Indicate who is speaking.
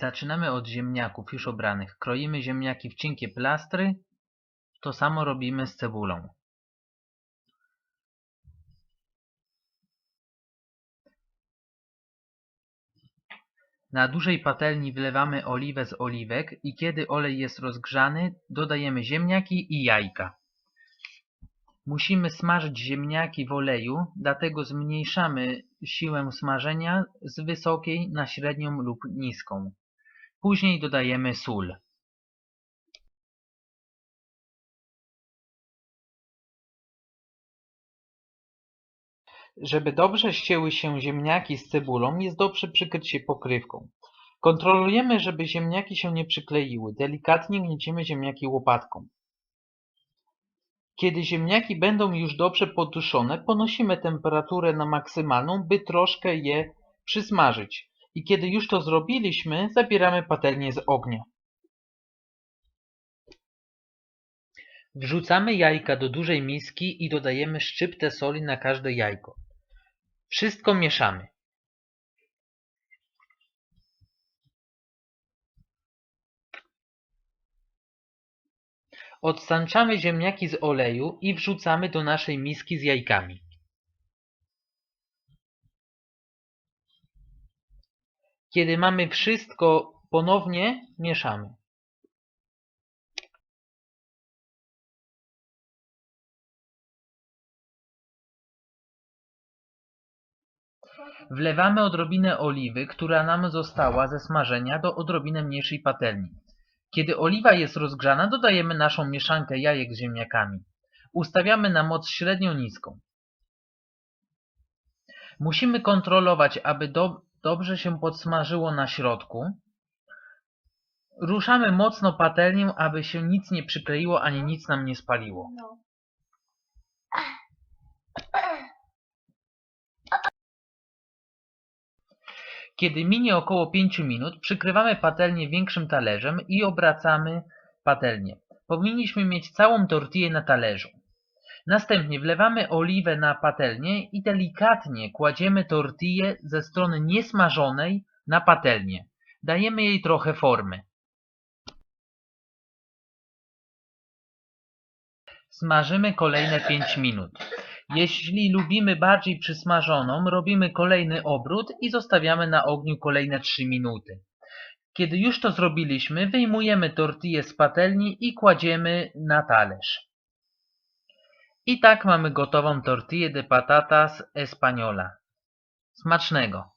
Speaker 1: Zaczynamy od ziemniaków już obranych. Kroimy ziemniaki w cienkie plastry. To samo robimy z cebulą. Na dużej patelni wlewamy oliwę z oliwek i kiedy olej jest rozgrzany, dodajemy ziemniaki i jajka. Musimy smażyć ziemniaki w oleju, dlatego zmniejszamy siłę smażenia z wysokiej na średnią lub niską. Później dodajemy sól. Żeby dobrze ścięły się ziemniaki z cebulą, jest dobrze przykryć je pokrywką. Kontrolujemy, żeby ziemniaki się nie przykleiły. Delikatnie gnieciemy ziemniaki łopatką. Kiedy ziemniaki będą już dobrze poduszone, ponosimy temperaturę na maksymalną, by troszkę je przysmażyć. I kiedy już to zrobiliśmy, zabieramy patelnię z ognia. Wrzucamy jajka do dużej miski i dodajemy szczyptę soli na każde jajko. Wszystko mieszamy. Odstęczamy ziemniaki z oleju i wrzucamy do naszej miski z jajkami. Kiedy mamy wszystko, ponownie mieszamy. Wlewamy odrobinę oliwy, która nam została ze smażenia do odrobinę mniejszej patelni. Kiedy oliwa jest rozgrzana, dodajemy naszą mieszankę jajek z ziemniakami. Ustawiamy na moc średnio niską. Musimy kontrolować, aby do, dobrze się podsmażyło na środku. Ruszamy mocno patelnią, aby się nic nie przykleiło ani nic nam nie spaliło.
Speaker 2: No.
Speaker 1: Kiedy minie około 5 minut, przykrywamy patelnię większym talerzem i obracamy patelnię. Powinniśmy mieć całą tortillę na talerzu. Następnie wlewamy oliwę na patelnię i delikatnie kładziemy tortillę ze strony niesmażonej na patelnię. Dajemy jej trochę formy. Smażymy kolejne 5 minut. Jeśli lubimy bardziej przysmażoną, robimy kolejny obrót i zostawiamy na ogniu kolejne 3 minuty. Kiedy już to zrobiliśmy, wyjmujemy tortillę z patelni i kładziemy na talerz. I tak mamy gotową tortillę de patatas española. Smacznego!